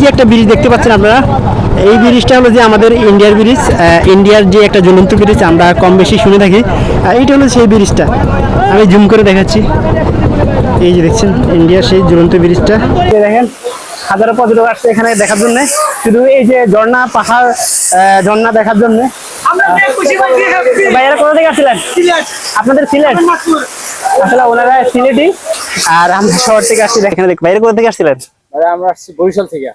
যে একটা ব্রিজ দেখতে পাচ্ছেন আপনারা এই ব্রিজটা হলো যে আমাদের ইন্ডিয়ার ব্রিজ ইন্ডিয়ার যে একটা জ্বলন্ত ব্রিজ আমরা কম বেশি শুনে থাকি। এইটা হলো সেই ব্রিজটা। আমি জুম করে দেখাচ্ছি। এই যে দেখছেন ইন্ডিয়ার সেই জ্বলন্ত ব্রিজটা। দেখেন হাজারো পর্যটক আসছে এখানে দেখার জন্য। শুধু এই যে ঝর্ণা পাহাড় আহ, ঝর্ণা দেখার জন্য। ভাইয়ারা কোথা থেকে আসছিলেন? আপনাদের সিলেট? আসলে ওনারা সিলেটই। আর আমরা শহর থেকে আসছি দেখেন দেখ বাইরে কোথা থেকে আসছিলেন? আমরা আসছি বরিশাল থেকে।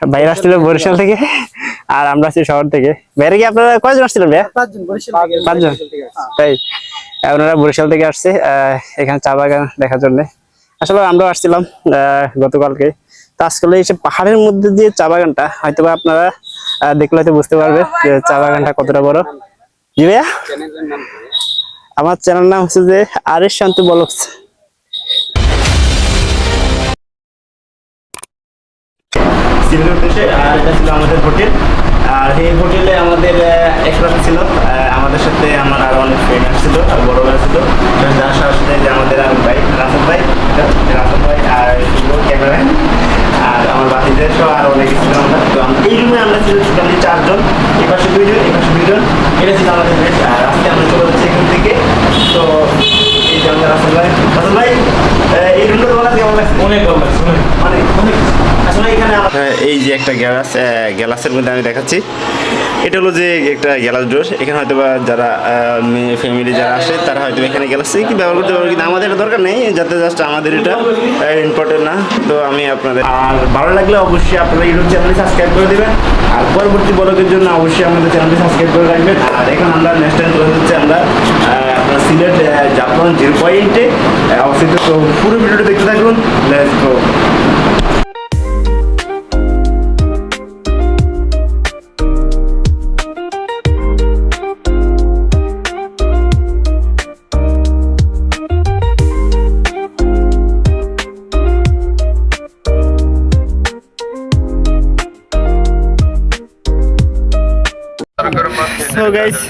বাইরে আসছিলেন বরিশাল থেকে। আর আমরা আসছি শহর থেকে। বাইরে কি আপনারা কয়জন আসছিলেন ভাইয়া? পাঁচজন বরিশাল তাই ওনারা বরিশাল থেকে আসছে এখানে চা বাগান দেখার জন্য। আসলে আমরাও আসছিলাম আহ, গতকালকে। তো আজকে এই পাহাড়ের মধ্যে দিয়ে চা বাগানটা হয়তো বা আপনারা দেখলে হয়তো বুঝতে পারবে যে চা বাগানটা কতটা বড়। জি ভাইয়া? আমার চ্যানেল নাম হচ্ছে যে আরেশ শান্ত বলক্স সিভিল উদ্দেশ্যে, আর এটা ছিল আমাদের হোটেল। আর এই হোটেলে আমাদের একসাথে ছিল আমাদের সাথে আমার আরও অনেক ফ্রেন্ড আসছিল, আর বড় ভাই ছিল যার সাথে যে আমাদের আর ভাই রাসেল ভাই রাসেল ভাই আর ক্যামেরাম্যান আর আমার বাকিদের সহ আর অনেক ছিল আমরা। তো এই রুমে আমরা ছিল টোটালি চারজন এই দুইজন এই দুইজন। এটা ছিল আমাদের বেশ আর আজকে আমরা চলে যাচ্ছি এখান থেকে। তো এই যে আমাদের রাসেল ভাই রাসেল ভাই এই রুমটা তোমার কেমন লাগছে? অনেক ভালো লাগছে অনেক। মানে অনেক আসলে এখানে আমার এই যে একটা গ্যালাস গ্যালাসের মধ্যে আমি দেখাচ্ছি। এটা হলো যে একটা গ্যালাস ডোর। এখানে হয়তো বা যারা ফ্যামিলি যারা আসে, তারা হয়তো এখানে গ্যালাসে কি ব্যবহার করতে পারবে কিন্তু আমাদের এটা দরকার নেই, যাতে জাস্ট আমাদের এটা ইম্পর্টেন্ট না। তো আমি আপনাদের আর ভালো লাগলে অবশ্যই আপনারা ইউটিউব চ্যানেলটি সাবস্ক্রাইব করে দেবেন। আর পরবর্তী বলকের জন্য অবশ্যই আমাদের চ্যানেলটি সাবস্ক্রাইব করে রাখবেন। আর এখন আমরা নেক্সট টাইম যাচ্ছি আমরা আপনার সিলেট জাপান জিরো পয়েন্টে অবস্থিত তো পুরো ভিডিওটা দেখতে থাকুন। লেটস গো গাইস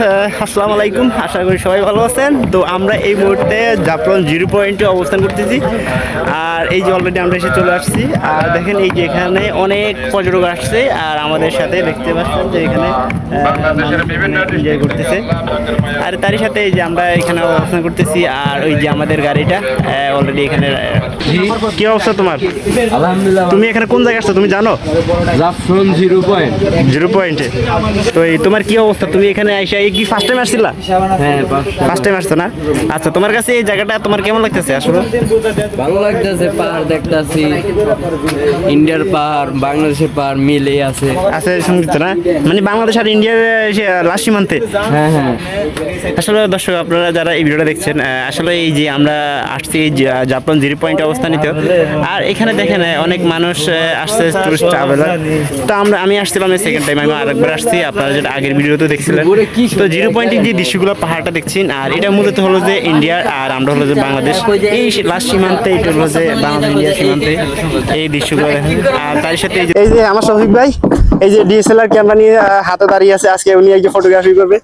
আসসালামু আলাইকুম। আশা করি সবাই ভালো আছেন। তো আমরা এই মুহূর্তে জাফরন জিরো পয়েন্টে অবস্থান করতেছি। আর এই যে অলরেডি আমরা এসে চলে আসছি। আর দেখেন এই যে এখানে অনেক পর্যটক আসছে। আর আমাদের সাথে দেখতে পাচ্ছেন যে এখানে এনজয় করতেছে। আর তারই সাথে এই যে আমরা এখানে অবস্থান করতেছি আর ওই যে আমাদের গাড়িটা অলরেডি এখানে কি অবস্থা তোমার? আলহামদুলিল্লাহ। তুমি এখানে কোন জায়গায় আসছো তুমি জানো? Zafran zero point. জিরো পয়েন্টে। তো এই তোমার কি অবস্থা? তুমি এখানে আইসা এই কি ফার্স্ট টাইম আসছিলা? হ্যাঁ ফার্স্ট টাইম আসছো না? আচ্ছা তোমার কাছে এই জায়গাটা তোমার কেমন লাগতেছে আসলে? ভালো লাগতেছে পাহাড় দেখতাছি। ইন্ডিয়ার পাহাড় বাংলাদেশের পাহাড় মিলে আছে। আছে সংগীত না? মানে বাংলাদেশ আর ইন্ডিয়ার লাস্ট সীমান্তে? হ্যাঁ হ্যাঁ। আসলে দর্শক, আপনারা যারা এই ভিডিওটা দেখছেন আসলে এই যে আমরা আসছি জাপান জিরো পয়েন্টে অবস্থানিত, আর এখানে দেখেন অনেক মানুষ আসছে টুরিস্ট ট্রাভেলার তো আমরা, আমি আসছিলাম সেকেন্ড টাইম আমি আরেকবার আসছি, আপনারা যেটা আগের ভিডিওতে দেখছিলেন। তো জিরো পয়েন্টের যে দৃশ্যগুলো, পাহাড়টা দেখছেন, আর এটা মূলত হলো যে ইন্ডিয়ার, আর আমরা হলো যে বাংলাদেশ। এই লাস্ট সীমান্তে, এটা হলো যে বাংলাদেশ ইন্ডিয়ার সীমান্তে, এই দৃশ্যগুলো আর তার সাথে এই যে আমার শফিক ভাই, এই যে ডিএসএলআর ক্যামেরা নিয়ে হাতে দাঁড়িয়ে আছে, আজকে উনি যে ফটোগ্রাফি করবে।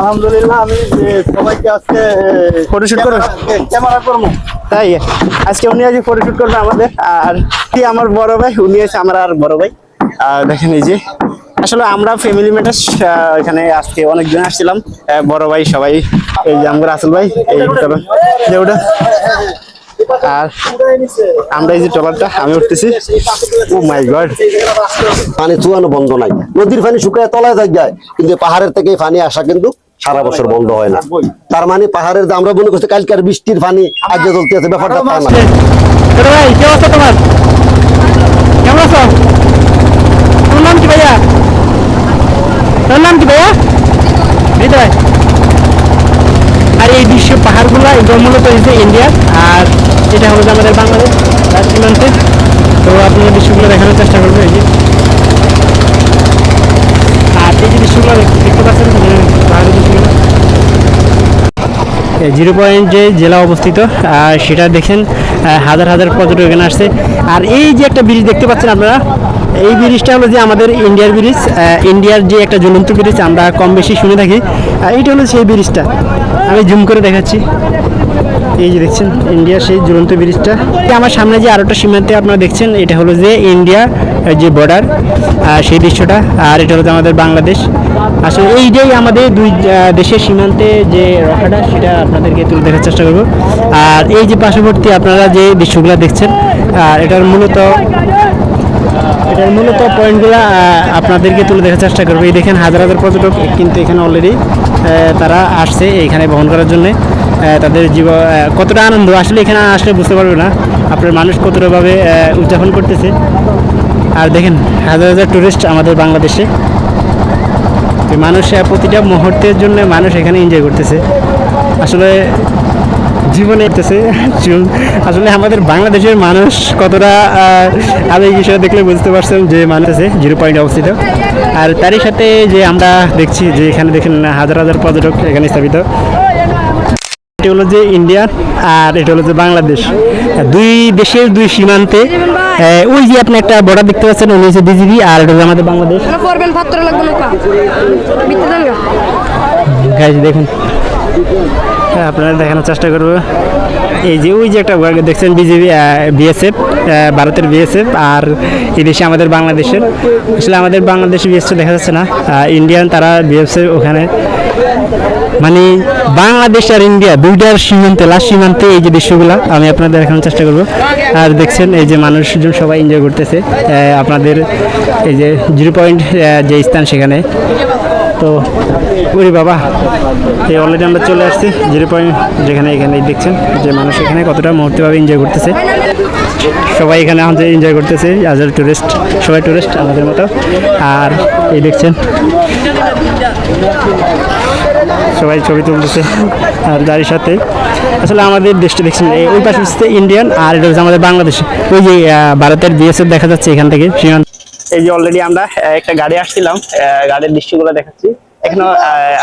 আলহামদুলিল্লাহ আমি সবাইকে আজকে ফটোশুট করো। ক্যামেরা করব তাই? আজকে উনি আজকে ফটোশুট করবে আমাদের। আর কি আমার বড় ভাই? উনি আছে আমার আর বড় ভাই। দেখেন এই যে আসলে আমরা ফ্যামিলি মেটার এখানে আজকে অনেকজন আসছিলাম। বড় ভাই সবাই এই যে আমার আসল ভাই এই যে ওটা। আর আমরা এই যে ট্রলারটা আমি উঠতেছি। ও মাই গড পানি চুয়ানো বন্ধ নাই। নদীর পানি শুকায় তলায় যায় কিন্তু পাহাড়ের থেকে পানি আসা কিন্তু সারা বছর বন্ধ হয় না। তার মানে পাহাড়ের আমরা মনে করছি কালকার বৃষ্টির পানি আজকে চলতে আছে ব্যাপারটা তা না ভাই কি অবস্থা তোমার? কেমন আছো? তোর নাম কি ভাইয়া? তোর নাম কি ভাইয়া? হৃদয়। আর এই বিশ্ব পাহাড়গুলো এগুলো মূলত হয়েছে ইন্ডিয়া আর এটা হলো আমাদের বাংলাদেশ তার সীমান্তে। তো আপনারা দৃশ্যগুলো দেখানোর চেষ্টা করব এই যে। আর এই যে দৃশ্যগুলো দেখতে পাচ্ছেন দৃশ্যগুলো। জিরো পয়েন্ট যে জেলা অবস্থিত সেটা দেখেন হাজার হাজার পর্যটক এখানে আসছে। আর এই যে একটা ব্রিজ দেখতে পাচ্ছেন আপনারা, এই ব্রিজটা হলো যে আমাদের ইন্ডিয়ার ব্রিজ ইন্ডিয়ার যে একটা জ্বলন্ত ব্রিজ আমরা কম বেশি শুনে থাকি। এইটা হলো সেই ব্রিজটা আমি জুম করে দেখাচ্ছি। এই যে দেখছেন ইন্ডিয়ার সেই ঝুলন্ত ব্রিজটা। আমার সামনে যে আরেকটা সীমান্তে আপনারা দেখছেন, এটা হলো যে ইন্ডিয়া যে বর্ডার সেই দৃশ্যটা। আর এটা হলো আমাদের বাংলাদেশ। আসলে এইটাই আমাদের দুই দেশের সীমান্তে যে রক্ষাটা, সেটা আপনাদেরকে তুলে দেখার চেষ্টা করব। আর এই যে পার্শ্ববর্তী আপনারা যে দৃশ্যগুলো দেখছেন, আর এটার মূলত এটার মূলত পয়েন্টগুলো আপনাদেরকে তুলে দেখার চেষ্টা করব। এই দেখেন হাজার হাজার পর্যটক কিন্তু এখানে অলরেডি তারা আসছে এখানে বহন করার জন্য। তাদের জীব কতটা আনন্দ? আসলে এখানে আসলে বুঝতে পারবে না। আপনার মানুষ কতটাভাবে উদযাপন করতেছে। আর দেখেন হাজার হাজার টুরিস্ট আমাদের বাংলাদেশে। মানুষ প্রতিটা মুহূর্তের জন্য মানুষ এখানে এনজয় করতেছে। আসলে জীবনে করতেছে। আসলে আমাদের বাংলাদেশের মানুষ কতটা আহ, এই বিষয়ে দেখলে বুঝতে পারছেন যে মানুষ আছে জিরো পয়েন্ট অবস্থিত। আর তারই সাথে যে আমরা দেখছি যে এখানে দেখেন হাজার হাজার পর্যটক এখানে স্থাপিত এটা হলো যে ইন্ডিয়া আর এটা হলো যে বাংলাদেশ। দুই দেশের দুই সীমান্তে ওই যে আপনি একটা বর্ডার দেখতে পাচ্ছেন উনি হচ্ছে বিজিবি আর এটা হচ্ছে আমাদের বাংলাদেশ। দেখুন। হ্যাঁ, আপনারা দেখানোর চেষ্টা করব। এই যে ওই যে একটা দেখছেন বিজেপি বিএসএফ ভারতের বিএসএফ আর এই দেশে আমাদের বাংলাদেশের। আসলে আমাদের বাংলাদেশে বিএসএফ দেখা যাচ্ছে না। ইন্ডিয়ান তারা বিএসএফ ওখানে মানে বাংলাদেশ আর ইন্ডিয়া দুইটার সীমান্তে লাস্ট সীমান্তে এই যে দৃশ্যগুলো আমি আপনাদের দেখানোর চেষ্টা করব। আর দেখছেন এই যে মানুষজন সবাই এনজয় করতেছে। আপনাদের এই যে জিরো পয়েন্ট যে স্থান সেখানে। তো, ওরে বাবা, এই অলরেডি আমরা চলে আসছি জিরো পয়েন্ট যেখানে এখানে দেখছেন যে মানুষ এখানে কতটা মুহূর্তভাবে এনজয় করতেছে। সবাই এখানে আমাদের এনজয় করতেছে আজ টুরিস্ট সবাই টুরিস্ট আমাদের মতো। আর এই দেখছেন সবাই ছবি তুলতেছে আর গাড়ির সাথে। আসলে আমাদের দেশটি দেখছেন ওই পাশে হচ্ছে ইন্ডিয়ান আর এটা হচ্ছে আমাদের বাংলাদেশ। ওই যে ভারতের বিএসএফ দেখা যাচ্ছে এখান থেকে এই যে অলরেডি আমরা একটা গাড়ি আসছিলাম গাড়ির দৃশ্যগুলো দেখাচ্ছি। এখানে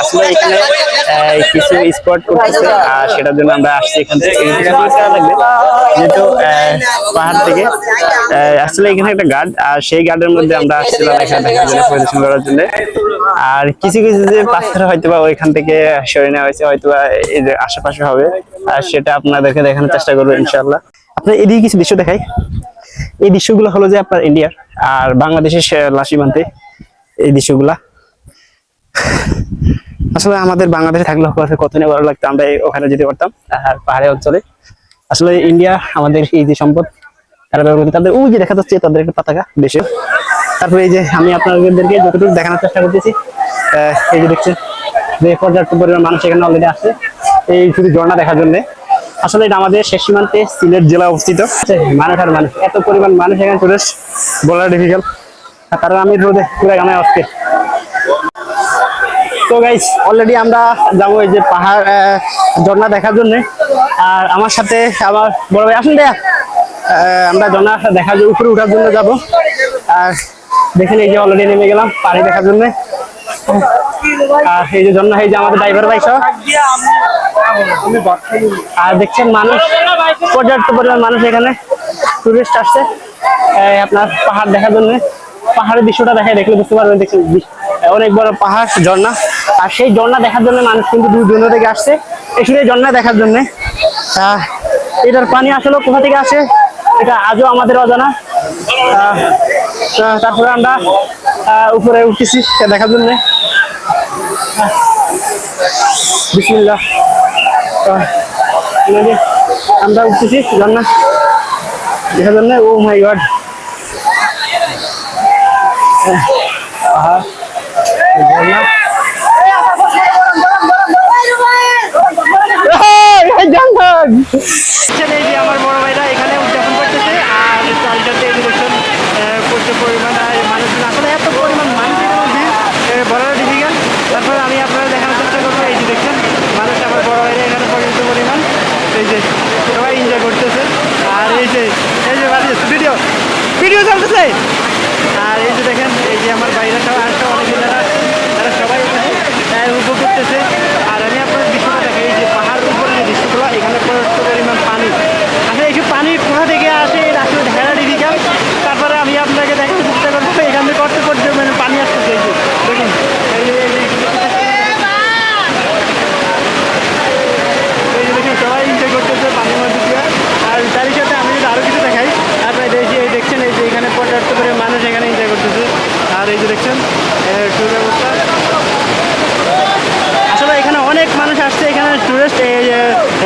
আসলে এখানে কিছু স্পট করতেছে, আর সেটার জন্য আমরা আসছি এখান থেকে। যেহেতু পাহাড় থেকে আসলে এখানে একটা গার্ড আর সেই গার্ডের মধ্যে আমরা আসছিলাম এখানে দেখার জন্য পরিদর্শন করার জন্য। আর কিছু কিছু যে পাথর হয়তো বা ওইখান থেকে সরে নেওয়া হয়েছে হয়তো বা এই যে আশেপাশে হবে, আর সেটা আপনাদেরকে দেখানোর চেষ্টা করব ইনশাল্লাহ আপনার এদিকে কিছু দৃশ্য দেখাই? এই দৃশ্যগুলো হলো যে আপনার ইন্ডিয়ার আর বাংলাদেশের সে- লাসিমান্তে এই দৃশ্যগুলা। আসলে আমাদের বাংলাদেশে থাকলে হয়তো কত না ভালো লাগতো, আমরা ওখানে যেতে পারতাম আর পাহাড়ি অঞ্চলে। আসলে ইন্ডিয়া আমাদের এই যে সম্পদ, তারা ব্যবহার করতে তাদের ওই যে দেখা যাচ্ছে তাদের একটা পতাকা দেশে। তারপরে এই যে আমি আপনাদেরকে যতটুকু দেখানোর চেষ্টা করতেছি এই যে দেখছেন, যে পর্যাপ্ত পরিমাণ মানুষ এখানে অলরেডি আসছে এই শুধু ঝর্ণা দেখার জন্য। আসলে এটা আমাদের শেষ সীমান্তে সিলেট জেলা অবস্থিত। মানুষ আর মানুষ, এত পরিমাণ মানুষ এখানে টুরিস্ট বলা ডিফিকাল্ট কারণ আমি রোদে পুরো গানে আসছে তো গাইস অলরেডি আমরা যাব এই যে পাহাড় ঝর্ণা দেখার জন্য। আর আমার সাথে আমার বড় ভাই, আসুন দেয়া আমরা ঝর্ণা দেখার জন্য, উপরে ওঠার জন্য যাব। আর দেখেন এই যে অলরেডি নেমে গেলাম পানি দেখার জন্য। আর এই যে ঝর্ণা, এই যে আমাদের ড্রাইভার ভাই আর দেখছেন মানুষ, পর্যাপ্ত পরিমাণ মানুষ এখানে। টুরিস্ট আসছে। আপনার পাহাড় দেখার জন্য। পাহাড়ের দৃশ্যটা দেখে দেখলে বুঝতে পারবেন, দেখছেন। অনেক বড় পাহাড়, ঝর্ণা। আর সেই ঝর্ণা দেখার জন্য মানুষ কিন্তু দূর দূর থেকে আসছে। এই ঝর্ণা দেখার জন্য। এটার পানি আসলে কোথা থেকে আসে? এটা আজও আমাদের অজানা। তারপরে আমরা উপরে উঠতেছি এটা দেখার জন্য। আমরা উঠতেছি ঝর্ণা দেখার জন্য। ও মাই গড। ঝর্ণা এই জঙ্গল এই যে আমার বড় ভাইরা এখানে উদযাপন করতেছে, আর চালটাতে দেখছেন প্রচুর পরিমাণ আর মানুষ আসলে এত পরিমাণ মানুষের মধ্যে বড় ডিফিকাল্ট তারপরে আমি আপনারা দেখানোর চেষ্টা করব এই যে দেখছেন আমার বড় ভাইরা এখানে পর্যাপ্ত পরিমাণ। এই যে, সবাই এনজয় করতেছে। আর এই যে এই যে ভিডিও ভিডিও চলতেছে আর এই যে দেখেন এই যে আমার বাইরে সব আর সব অনেকে যারা তারা সবাই এখানে আহ, উপভোগ করতেছে আর আমি আপনার দৃশ্যটা দেখাই এই যে পাহাড়ের উপরে যে দৃশ্যগুলো এখানে পর্যাপ্ত পরিমাণ পানি আসলে এই যে পানি কোথা থেকে আসে এটা আসলে ঢেরা ডিফিকাল তারপরে আমি আপনাকে দেখানোর চেষ্টা করব এখান থেকে করতে করতে মানে পানি আসতেছে এই যে দেখুন এই যে এই যে- এই যে দেখুন সবাই এনজয় করতেছে এই দেখছেন ব্যবস্থা আসলে এখানে অনেক মানুষ আসছে এখানে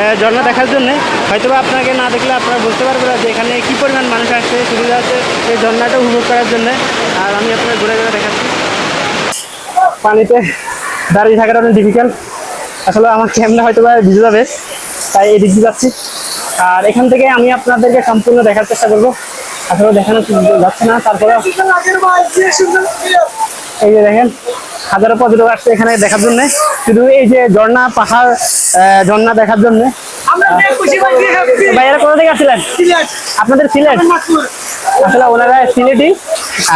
এ, ঝর্ণা দেখার জন্য। হয়তো আপনাকে না দেখলে আপনারা বুঝতে পারবেন না যে এখানে কী পরিমাণ মানুষ আসছে সুবিধা আছে এই ঝর্ণাটা উপভোগ করার জন্য। আর আমি আপনার ঘুরে ঘুরে দেখাচ্ছি। পানিতে দাঁড়িয়ে থাকাটা অনেক ডিফিকাল্ট আসলে আমার ক্যামেরা হয়তো বা ভিজে যাবে তাই এদিক দিয়ে যাচ্ছি। আর এখান থেকে আমি আপনাদেরকে সম্পূর্ণ দেখার চেষ্টা করব। আসলে দেখানো যাচ্ছে না তারপরে এই যে দেখেন হাজারো পর্যটক আসছে এখানে দেখার জন্য। শুধু এই যে ঝর্ণা পাহাড় ঝর্ণা দেখার জন্য। ভাইয়ারা কোথা থেকে আসছিলেন? আপনাদের সিলেট? আসলে ওনারা সিলেটই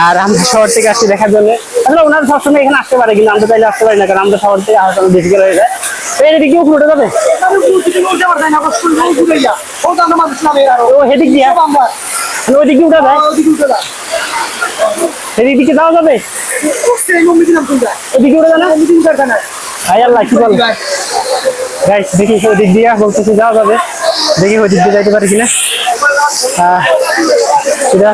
আর আমরা শহর থেকে আসছি দেখার জন্য। আসলে ওনারা সবসময় এখানে আসতে পারে কিন্তু আমরা চাইলে আসতে পারি না কারণ আমরা শহর থেকে আসার জন্য ডিফিকাল্ট হয়ে যায়। তো এর উঠে যাবে? ও হেদিক দিয়ে? ওই দিক দিয়ে উঠে যায় সেদিক দিকে যাওয়া যাবে? ওদিকে উঠে না ভাই আল্লাহ কি বল? গাইস দেখি ওই দিক দিয়ে বলতেছি যাওয়া যাবে? দেখি ওই দিক দিয়ে যাইতে পারি কিনা। সেটা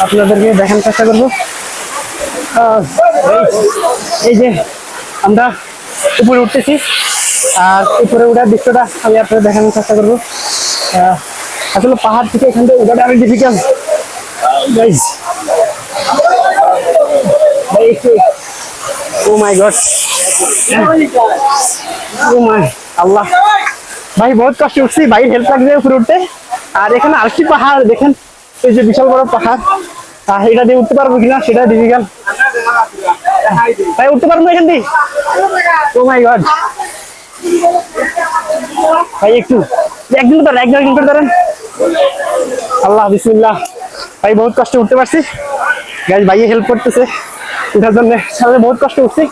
আপনাদেরকে দেখানোর চেষ্টা করব। এই- এই যে আমরা উপরে উঠতেছি। আর উপরে উঠার দৃশ্যটা আমি আপনাদের দেখানোর চেষ্টা করব। আহ, আসলে পাহাড় থেকে এখান থেকে উঠাটা অনেক difficult guys oh my god oh my আল্লাহ ভাই, বহুত কষ্ট উঠছি। ভাই হেল্প লাগবে উপরে উঠতে। আর এখানে আরেকটি পাহাড়, দেখেন, এই যে বিশাল বড় পাহাড়। এটা দিয়ে উঠতে পারব কিনা, সেটা ডিফিকাল্ট ভাই, উঠতে পারব এখান দিয়ে? ও মাই গড ভাই, একটু, একদিন ধরেন একজন একদিন করে ধরেন। আল্লাহ, বিসমিল্লাহ। ভাই, বহুত কষ্ট উঠতে পারছি। গাছ ভাইয়ে হেল্প করতেছে উঠার জন্য। সামনে বহুত কষ্ট উঠছি।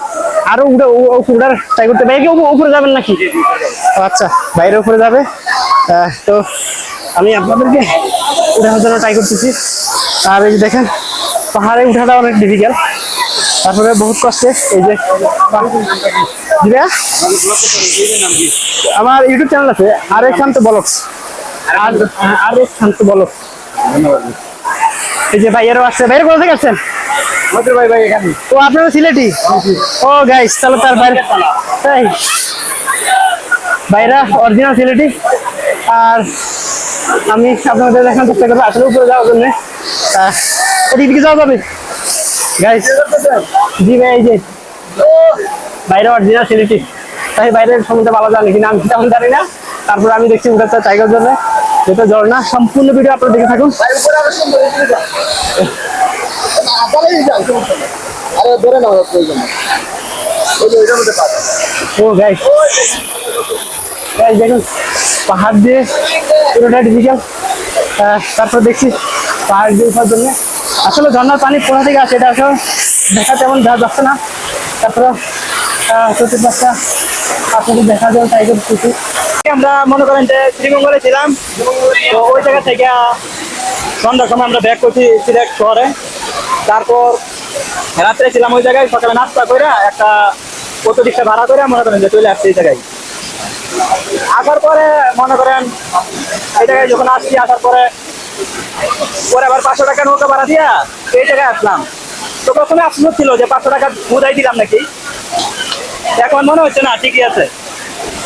আরও উঠে উঠার ট্রাই করতে ভাই ও- উপরে যাবেন নাকি? আচ্ছা বাইরে উপরে যাবে। তো আমি আপনাদেরকে উঠানোর জন্য ট্রাই করতেছি। আর এই দেখেন, পাহাড়ে উঠাটা অনেক ডিফিকাল্ট তারপরে বহুত কষ্টে এই যে আমার ইউটিউব চ্যানেল আছে আর এক শান্ত বলক্স আর আর শান্ত বলক্স এই যে ভাইয়েরও আসছে ভাইয়ের কোথা থেকে আসছেন? ভাই ভাই ও আপনারা সিলেটি ও গাইস তাহলে তার বাইরে তাই ভাইরা অরিজিনাল সিলেটি আর আমি আপনাদের দেখার চেষ্টা করব আসলে উপরে যাওয়ার জন্য। ওদিক দিকে যাওয়া যাবে? গাইস জি ভাই এই যে। বাইরে অরিজিনাল সিলেটি তাই বাইরের সম্বন্ধে ভালো জানি কিনা আমি তেমন জানি না। তারপর আমি দেখছি উঠাতে টাইগার জন্য। যেটা ঝর্ণা, সম্পূর্ণ ভিডিও আপনারা দেখে থাকুন। ও গাইস পাহাড় দিয়ে পুরোটা ডিফিকাল্ট তারপর দেখছি পাহাড় দিয়ে ওঠার জন্য। আসলে ঝর্ণার পানি কোথা থেকে আসে এটা আসলে দেখা তেমন যা যাচ্ছে না। তারপরে চতুর্পাশটা আপনাদের দেখা যাবে ট্রাই করতেছি। আমরা মনে করেন যে শ্রীমঙ্গলে ছিলাম। তো ওই জায়গা থেকে সন্ধ্যার সময় আমরা ব্যাক করছি সিলেট শহরে। তারপর রাত্রে ছিলাম ওই জায়গায়, সকালে নাস্তা করে একটা অটো রিক্সা ভাড়া করে মনে করেন যে চলে আসছি এই জায়গায়। আসার পরে মনে করেন এই জায়গায় যখন আসছি, আসার পরে পরে আবার পাঁচশো টাকা নৌকা ভাড়া দিয়া এই জায়গায় আসলাম। তো প্রথমে আফসোস ছিল যে পাঁচশো টাকা বুঝাই দিলাম নাকি? এখন মনে হচ্ছে না ঠিকই আছে।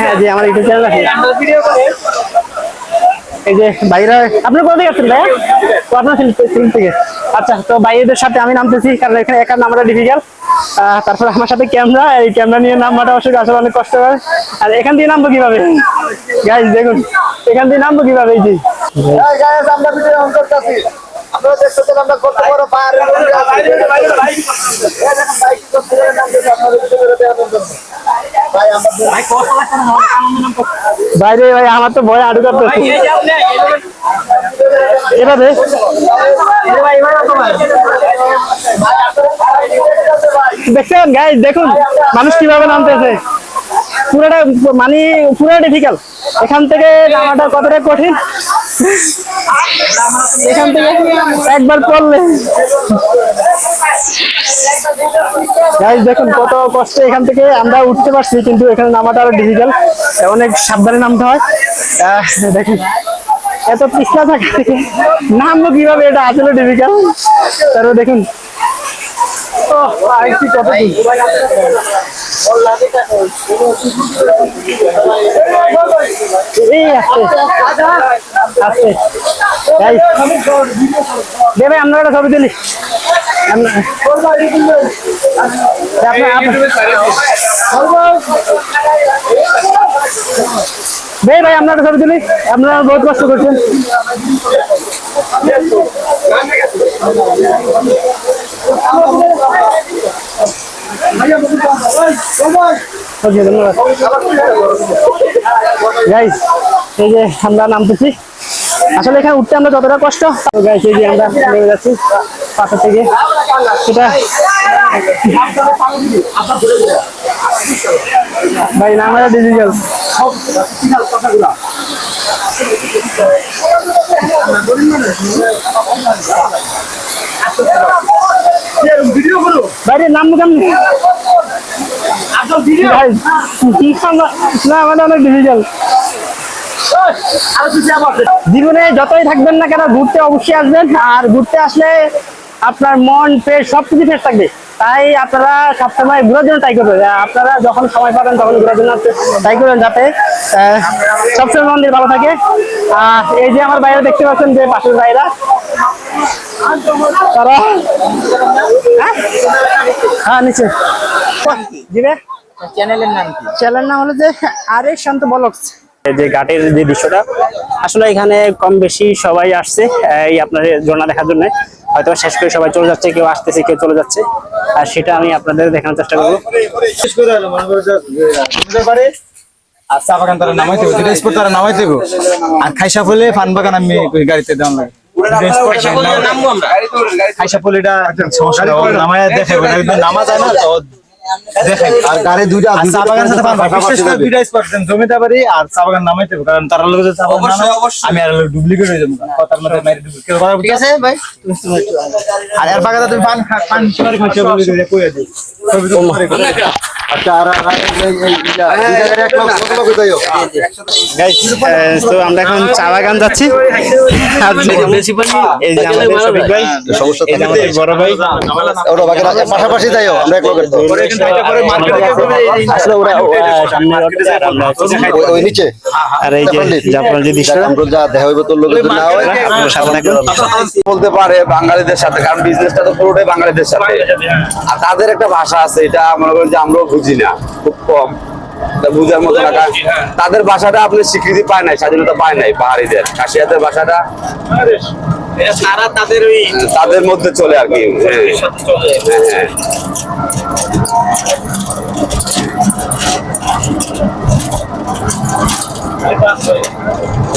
হ্যাঁ জি আমার ইউটিউব চ্যানেল আছে। এই যে বাইরে আপনি কোথা থেকে আসছেন ভাইয়া? তো আপনার সিলেট থেকে আচ্ছা তো বাইরেদের সাথে আমি নামতেছি কারণ এখানে একার নামাটা ডিফিকাল্ট তারপর আমার সাথে ক্যামেরা এই ক্যামেরা নিয়ে নামাটা অসুখ আসলে অনেক কষ্ট হয়। আর এখান দিয়ে নামবো কীভাবে? গাইজ দেখুন এখান দিয়ে নামবো কীভাবে? এই যে। আমরা ভিডিও অন করতেছি। আপনারা দেখতেছেন আমরা কত বড় পাহাড়ের বাইরে ভাই আমার তো ভয় আড়ু করতে এভাবে দেখছেন গাইজ দেখুন মানুষ কীভাবে নামতেছে। পুরোটা মানে পুরো ডিফিকাল্ট এখান থেকে নামাটা কতটা কঠিন? এখান থেকে একবার পড়লে দেখুন কত কষ্টে এখান থেকে আমরা উঠতে পারছি, কিন্তু এখানে নামাটা আরও ডিফিকাল্ট অনেক সাবধানে নামতে হয়। দেখুন, এত পিছলা থাকা নামবো কীভাবে? এটা আসলে ডিফিকাল্ট তারপর দেখুন আরেকটি কত। এই আসছে ভাই আমরা একটা ছবি তুলি আমরা- আপনার- আপনার- ছবি তুলি আপনারা বহুত কষ্ট করছেন ধন্যবাদ গাইস এই যে আমরা নামতেছি। আসলে এখানে উঠতে আমরা যতটা কষ্ট গাইস এই যে আমরা নেমে যাচ্ছি পাথর থেকে সেটা ভাই, না, আমরা ডিজিটাল বাইরে নাম কেমনি? না আমাদের অনেক ডিজিটাল জীবনে যতই থাকবেন না কেন ঘুরতে অবশ্যই আসবেন। আর ঘুরতে আসলে আপনার মন ফ্রেশ সবকিছু ফ্রেশ থাকবে। তাই আপনারা সবসময় ঘোরার জন্য ট্রাই করবেন। আপনারা যখন সময় পাবেন তখন ঘোরার জন্য ট্রাই করবেন যাতে সবসময় মন্দির ভালো থাকে। আর এই যে আমার বাইরে দেখতে পাচ্ছেন যে পাশের বাইরা তারা হ্যাঁ? হ্যাঁ নিচে। দিবে? চ্যানেলের নাম কি? চ্যানেল নাম হলো যে আরে শান্ত বলক্স যে ঘাটের যে দৃশ্যটা আসলে এখানে কম বেশি সবাই আসছে এই আপনার ঝর্ণা দেখার জন্য। হয়তো শেষ করে সবাই চলে যাচ্ছে কেউ আসতেছে কেউ চলে যাচ্ছে। আর সেটা আমি আপনাদের দেখানোর চেষ্টা করব। শেষ করে হলো করো যে সমুদ্রের পাড়ে আর চা বাগান তারা নামাইতে হবে স্পট তারা নামাইতে হবে আর খাইসা ফলে ফান বাগান আমি গাড়িতে দেওয়ান লাগে। খাইসা ফলে এটা সমস্যা নামায় দেখে নামা যায় না তো আর গাড়ি দুইটা চা বাগান সাথে বিশেষ করে দুইটা স্পট জমিতে পারি আর চা বাগান নামাইতে হবে কারণ তারা লোক চা বাগান আমি আর ডুপ্লিকেট হয়ে যাব কথার মধ্যে মাইরে ডুপ্লিকেট করা ঠিক আছে ভাই আর এর বাগানে তুমি পান পান সবাই খাইছে বলে দিলে কইয়া দিই ছবি তো পরে করে। আচ্ছা আর আর- আর এই- এই- এই- দুইটা গাড়ি এক লোক কত লোক যাইও গাইস তো আমরা এখন চা বাগান যাচ্ছি বড় ভাই পাশাপাশি যাইও আমরা এক। আসলে ওরা ওরা সামনে রয়েছে আর আমরা হচ্ছে ওই- ওই নিচে আর এই যে জাপান যে দৃশ্য আমরা যা দেখা হইবে তোর লোকের না হয় আপনারা বলতে পারে বাঙালিদের সাথে কারণ বিজনেসটা তো পুরোটাই বাঙালিদের সাথে আর তাদের একটা ভাষা আছে এটা মনে করেন যে আমরাও বুঝি না খুব কম তা বুঝার মতো না তাদের ভাষাটা আপনি স্বীকৃতি পায় নাই স্বাধীনতা পায় নাই পাহাড়িদের কাশিয়াদের ভাষাটা সারা তাদের ওই তাদের মধ্যে চলে আর কি। হ্যাঁ।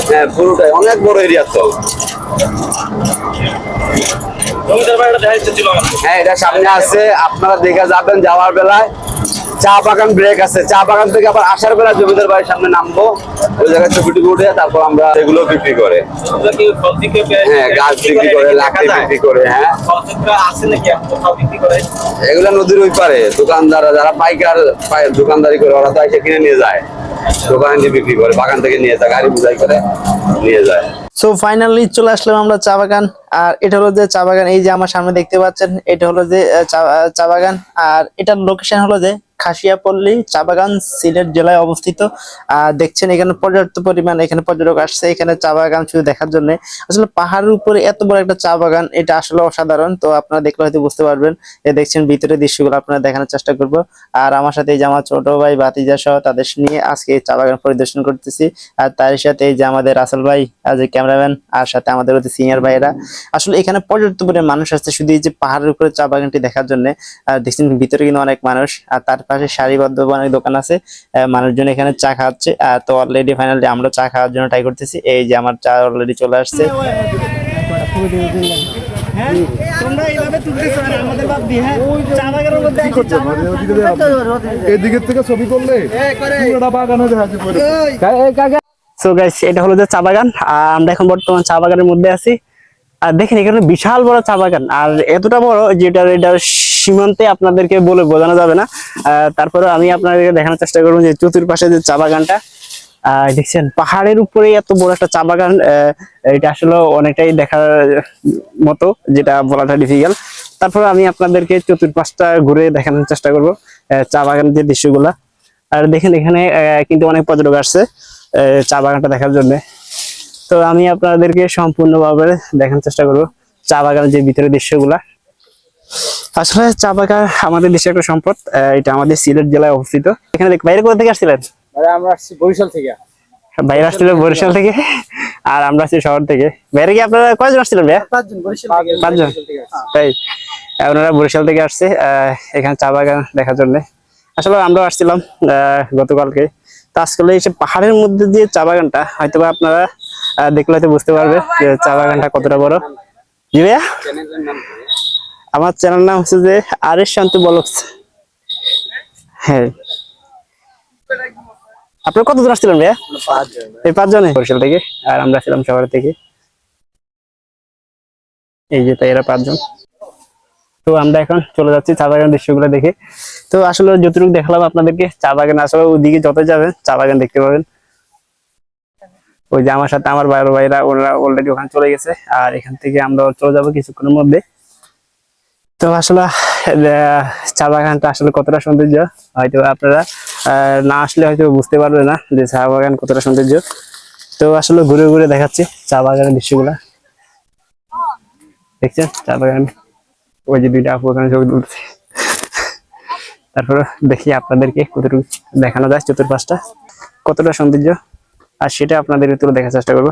হ্যাঁ পুরোটাই। অনেক বড় এরিয়া তো। হ্যাঁ এটা সামনে আছে। আপনারা দেখে যাবেন যাওয়ার বেলায়। চা বাগান ব্রেক আছে। চা বাগান থেকে আবার আসার বেলা জমিদার বাড়ির সামনে নামবো। ওই জায়গায় ছবি উঠে তারপর আমরা এগুলো বিক্রি করে। হ্যাঁ গাছ বিক্রি করে লাকড়ি বিক্রি করে হ্যাঁ। আছে নাকি কোথাও বিক্রি করে? এগুলা নদীর ওই পারে দোকানদার যারা পাইকার দোকানদারি করে ওরা তো এসে কিনে নিয়ে যায়। দোকানে নিয়ে বিক্রি করে বাগান থেকে নিয়ে যায় গাড়ি বুঝাই করে নিয়ে যায়। সো ফাইনালি চলে আসলাম আমরা চা বাগান। আর এটা হলো যে চা বাগান এই যে আমার সামনে দেখতে পাচ্ছেন এটা হলো যে চা চা বাগান। আর এটার লোকেশন হলো যে খাসিয়াপল্লী চা বাগান সিলেট জেলায় অবস্থিত। দেখছেন এখানে পর্যাপ্ত পরিমাণ এখানে পর্যটক আসছে। এখানে চা বাগান শুধু দেখার জন্য। আসলে পাহাড়ের উপরে এত বড় একটা চা বাগান এটা আসলে অসাধারণ। তো আপনারা দেখলে হয়তো বুঝতে পারবেন এ দেখছেন ভিতরে দৃশ্যগুলো আপনারা দেখানোর চেষ্টা করব। আর আমার সাথে এই যে আমার ছোট ভাই বাতিজা সহ তাদের নিয়ে আজকে চা বাগান পরিদর্শন করতেছি। আর তার সাথে এই যে আমাদের রাসেল ভাই যে ক্যামেরাম্যান, আর সাথে আমাদের হচ্ছে সিনিয়র ভাইরা আসলে এখানে পর্যাপ্ত পরিমাণ মানুষ আসছে শুধু এই যে পাহাড়ের উপরে চা বাগানটি দেখার জন্য। আর দেখছেন ভিতরে কিন্তু অনেক মানুষ। আর তার পাশে সারিবদ্ধ অনেক দোকান আছে। আহ, মানুষজন এখানে চা খাচ্ছে। আর তো অলরেডি ফাইনালি আমরা চা খাওয়ার জন্য ট্রাই করতেছি। এই যে আমার চা অলরেডি চলে আসছে। হ্যাঁ? হ্যাঁ এদিকের থেকে ছবি করলে এটা হলো যে চা বাগান। আর আমরা এখন বর্তমান চা বাগানের মধ্যে আছি। আর দেখেন, এখানে বিশাল বড় চা বাগান। আর এতটা বড় যেটা এটা সীমান্তে আপনাদেরকে বলে বোঝানো যাবে না। তারপরে আমি আপনাদেরকে দেখানোর চেষ্টা করব যে চতুর্পাশে যে চা বাগানটা দেখছেন, পাহাড়ের উপরে এত বড় একটা চা বাগান এটা আসলে অনেকটাই দেখার মতো, যেটা বলাটা ডিফিকাল্ট তারপরে আমি আপনাদেরকে চতুর্পাশটা ঘুরে দেখানোর চেষ্টা করব চা বাগানের যে দৃশ্যগুলা। আর দেখেন, এখানে কিন্তু অনেক পর্যটক আসছে চা বাগানটা দেখার জন্য। তো আমি আপনাদেরকে সম্পূর্ণভাবে দেখানোর চেষ্টা করব চা বাগানের যে ভিতরে দৃশ্যগুলা। আসলে চা বাগান আমাদের দেশের একটা সম্পদ এটা আমাদের সিলেট জেলায় অবস্থিত। এখানে বাইরে কোথা থেকে আসছিলেন? আমরা আসছি বরিশাল থেকে। বাইরে আসছিলেন বরিশাল থেকে? আর আমরা আসছি শহর থেকে। বাইরে কি আপনারা কয়জন আসছিলেন ভাইয়া? পাঁচজন বরিশাল থেকে। পাঁচজন। তাই ওনারা বরিশাল থেকে আসছে আহ, এখানে চা বাগান দেখার জন্য। আসলে আমরাও আসছিলাম আহ, গতকালকে। তো আজকাল এই পাহাড়ের মধ্যে দিয়ে চা বাগানটা হয়তো আপনারা দেখলে হয়তো বুঝতে পারবে যে চা বাগানটা কতটা বড়। জি ভাইয়া? আমার চ্যানেল নাম হচ্ছে যে আর এস শান্তি বলক্স হ্যাঁ। আপনার কতজন আসছিলেন ভাইয়া? এই পাঁচজনে? বরিশাল থেকে আর আমরা ছিলাম শহর থেকে। এই যে তাই এরা পাঁচজন। তো আমরা এখন চলে যাচ্ছি চা বাগানের দৃশ্যগুলো দেখে। তো আসলে যতটুকু দেখালাম আপনাদেরকে চা বাগান আসলে ওইদিকে যত যাবেন চা বাগান দেখতে পাবেন। ওই যে আমার সাথে আমার বাইরের ভাইরা, ওরা অলরেডি ওখানে চলে গেছে। আর এখান থেকে আমরা চলে যাব কিছুক্ষণের মধ্যে। তো আসলে চা বাগানটা আসলে কতটা সৌন্দর্য হয়তো আপনারা না আসলে হয়তো বুঝতে পারবে না যে চা বাগান কতটা সৌন্দর্য। তো আসলে ঘুরে ঘুরে দেখাচ্ছি চা বাগানের দৃশ্যগুলা। দেখছেন? চা বাগান ওই যে দুইটা আপু ওখানে ছবি তুলছে তারপর দেখি আপনাদেরকে কতটুকু দেখানো যায় চতুর্পাশটা। কতটা সৌন্দর্য? আর সেটা আপনাদের তুলে দেখার চেষ্টা করব।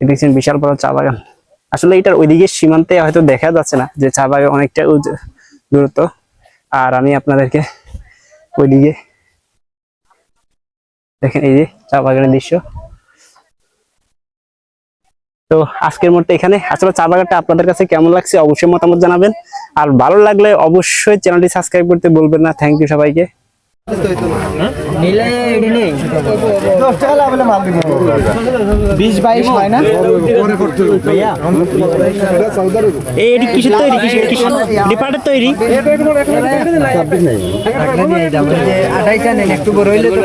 দেখছেন বিশাল বড় চা বাগান। আসলে এটার ওইদিকে সীমান্তে হয়তো দেখা যাচ্ছে না যে চা বাগান অনেকটা দূরত্ব। আর আমি আপনাদেরকে ওইদিকে দেখেন এই যে চা বাগানের দৃশ্য। তো আজকের মতো এখানে। আসলে চা বাগানটা আপনাদের কাছে কেমন লাগছে অবশ্যই মতামত জানাবেন। আর ভালো লাগলে অবশ্যই চ্যানেলটি সাবস্ক্রাইব করতে বলবেন না। থ্যাংক ইউ সবাইকে। তৈরি আঠাইশ একটু বড় হইলে তো